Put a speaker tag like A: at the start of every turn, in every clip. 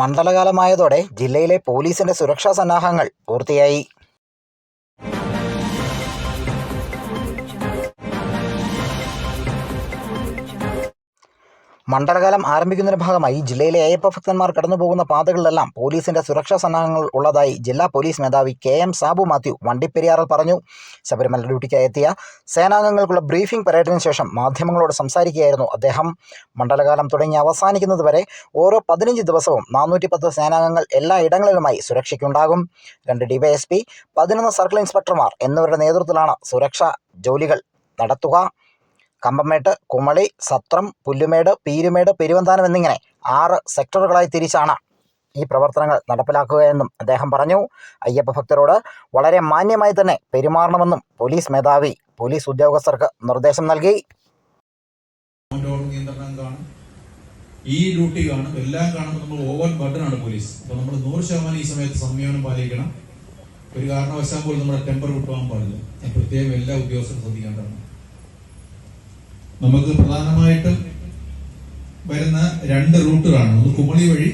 A: മണ്ഡലകാലമായതോടെ ജില്ലയിലെ പോലീസിന്റെ സുരക്ഷാ സന്നാഹങ്ങൾ പൂർത്തിയായി മണ്ഡലകാലം ആരംഭിക്കുന്നതിന് ഭാഗമായി ജില്ലയിലെ അയ്യപ്പ ഭക്തന്മാർ കടന്നുപോകുന്ന പാതകളിലെല്ലാം പോലീസിന്റെ സുരക്ഷാ സന്നാഹങ്ങൾ ഉള്ളതായി ജില്ലാ പോലീസ് മേധാവി കെ എം സാബു മാത്യു വണ്ടിപ്പെരിയാറിൽ പറഞ്ഞു ശബരിമല ഡ്യൂട്ടിക്കായി എത്തിയ സേനാംഗങ്ങൾക്കുള്ള ബ്രീഫിംഗ് പരേഡിന് ശേഷം മാധ്യമങ്ങളോട് സംസാരിക്കുകയായിരുന്നു അദ്ദേഹം മണ്ഡലകാലം തുടങ്ങി അവസാനിക്കുന്നതുവരെ ഓരോ പതിനഞ്ച് ദിവസവും നാനൂറ്റി പത്ത് സേനാംഗങ്ങൾ എല്ലാ ഇടങ്ങളിലുമായി സുരക്ഷയ്ക്കുണ്ടാകും രണ്ട് ഡിവൈഎസ്പി പതിനൊന്ന് സർക്കിൾ ഇൻസ്പെക്ടർമാർ എന്നിവരുടെ നേതൃത്വത്തിലാണ് സുരക്ഷാ ജോലികൾ നടത്തുക കമ്പമേട്ട് കുമളി സത്രം പുല്ലുമേട് പീരുമേട് പെരുവന്താനം എന്നിങ്ങനെ ആറ് സെക്ടറുകളായി തിരിച്ചാണ് ഈ പ്രവർത്തനങ്ങൾ നടപ്പിലാക്കുകയെന്നും അദ്ദേഹം പറഞ്ഞു അയ്യപ്പ ഭക്തരോട് വളരെ മാന്യമായി തന്നെ പെരുമാറണമെന്നും പോലീസ് മേധാവി പോലീസ് ഉദ്യോഗസ്ഥർക്ക് നിർദ്ദേശം നൽകി
B: ഈ ഡ്യൂട്ടി കാണും എല്ലാം കാണുമ്പോൾ നമ്മൾ ഓവർ ബർഡൻ ആണ് പോലീസ് അപ്പോൾ നമ്മൾ നൂറ് ശതമാനം ഈ സമയത്ത് സംയമനം പാലിക്കണം ഒരു കാരണവശാൽ പോലും നമ്മുടെ ടെമ്പർ വിട്ടുപോകാൻ പാടില്ല പ്രത്യേകം എല്ലാ ഉദ്യോഗസ്ഥരും ശ്രദ്ധിക്കേണ്ടതാണ് നമുക്ക് പ്രധാനമായിട്ടും വരുന്ന രണ്ട് റൂട്ടുകളാണ് ഒന്ന് കുമളി വഴി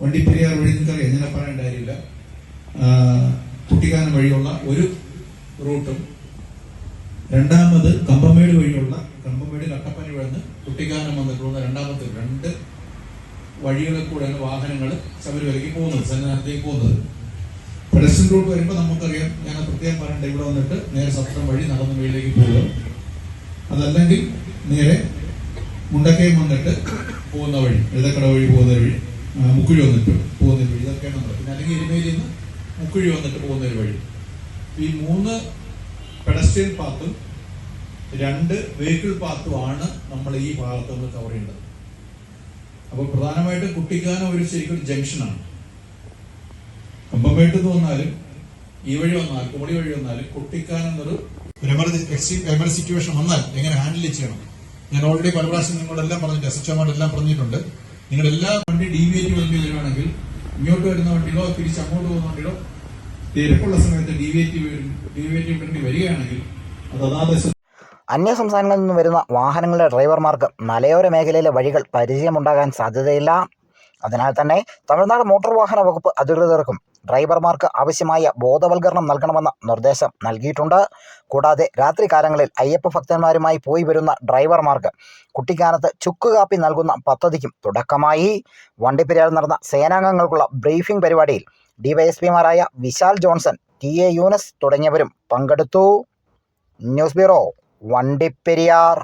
B: വണ്ടിപ്പെരിയാർ വഴി നിങ്ങൾക്ക് എങ്ങനെ പറയേണ്ട കാര്യമില്ല കുട്ടിക്കാനം വഴിയുള്ള ഒരു റൂട്ടും രണ്ടാമത് കമ്പമേട് വഴിയുള്ള കമ്പമേട് കട്ടപ്പന വഴന്ന് കുട്ടിക്കാനം വന്നിട്ടുള്ള രണ്ടാമത്തെ രണ്ട് വഴികളിൽ കൂടെയാണ് വാഹനങ്ങൾ ശബരിമലയ്ക്ക് പോകുന്നത് സന്നിധാനത്തേക്ക് പോകുന്നത് പ്രസിഡന്റ് റൂട്ട് വരുമ്പോൾ നമുക്കറിയാം ഞാൻ പ്രത്യേകം പറയേണ്ട ഇവിടെ വന്നിട്ട് നേരെ സത്രം വഴി നടന്ന് വീട്ടിലേക്ക് പോകുക അതല്ലെങ്കിൽ നേരെ മുണ്ടക്കയം വന്നിട്ട് പോകുന്ന വഴി ഇടക്കട വഴി പോകുന്ന വഴി മുക്കുഴി വന്നിട്ട് പോകുന്ന വഴി ഇതൊക്കെയാണ് നമ്മൾ പിന്നെ അല്ലെങ്കിൽ എരുമേലിൽ നിന്ന് മുക്കുഴി വന്നിട്ട് പോകുന്ന ഒരു വഴി ഈ മൂന്ന് പെഡസ്ട്രിയൻ പാത്തും രണ്ട് വെഹിക്കിൾ ആണ് നമ്മൾ ഈ ഭാഗത്ത് നമ്മൾ കവർ ചെയ്യേണ്ടത് അപ്പോൾ പ്രധാനമായിട്ടും കുട്ടിക്കാനം ഒരു ശരിക്കും ജംഗ്ഷനാണ് കമ്പമേട്ട് വന്നാലും ഈ വഴി വന്നാലും കുമളി വഴി വന്നാലും കുട്ടിക്കാനം എന്നൊരു ഒരു എമർജൻസി സിറ്റുവേഷൻ വന്നാൽ എങ്ങനെ ഹാൻഡിൽ ചെയ്യണം ഞാൻ ഓൾറെഡി പല പ്രാവശ്യം നിങ്ങളെല്ലാം പറഞ്ഞിട്ട് എസ് എല്ലാം പറഞ്ഞിട്ടുണ്ട് നിങ്ങൾ എല്ലാ വണ്ടി ഡീവിയേറ്റ് വലിയ വരുവാണെങ്കിൽ ഇങ്ങോട്ട് വരുന്ന വണ്ടികളോ തിരിച്ച് അങ്ങോട്ട് പോകുന്ന വണ്ടികളോ തിരക്കുള്ള സമയത്ത് ഡീവിയേറ്റ് ഡീവിയേറ്റ് വണ്ടി വരികയാണെങ്കിൽ അത് അതാത്
A: അന്യ സംസ്ഥാനങ്ങളിൽ നിന്ന് വരുന്ന വാഹനങ്ങളുടെ ഡ്രൈവർമാർക്ക് മലയോര മേഖലയിലെ വഴികൾ പരിചയമുണ്ടാകാൻ സാധ്യതയില്ല അതിനാൽ തന്നെ തമിഴ്നാട് മോട്ടോർ വാഹന വകുപ്പ് അധികൃതർക്കും ഡ്രൈവർമാർക്ക് ആവശ്യമായ ബോധവൽക്കരണം നൽകണമെന്ന നിർദ്ദേശം നൽകിയിട്ടുണ്ട് കൂടാതെ രാത്രികാലങ്ങളിൽ അയ്യപ്പ ഭക്തന്മാരുമായി പോയി വരുന്ന ഡ്രൈവർമാർക്ക് കുട്ടിക്കാനത്ത് ചുക്കുകാപ്പി നൽകുന്ന പദ്ധതിക്കും തുടക്കമായി വണ്ടിപ്പെരിയാറിൽ നടന്ന സേനാംഗങ്ങൾക്കുള്ള ബ്രീഫിംഗ് പരിപാടിയിൽ ഡിവൈഎസ്പിമാരായ Vishal Johnson T A Yunus തുടങ്ങിയവരും പങ്കെടുത്തു ന്യൂസ് ബ്യൂറോ വണ്ടിപ്പെരിയാർ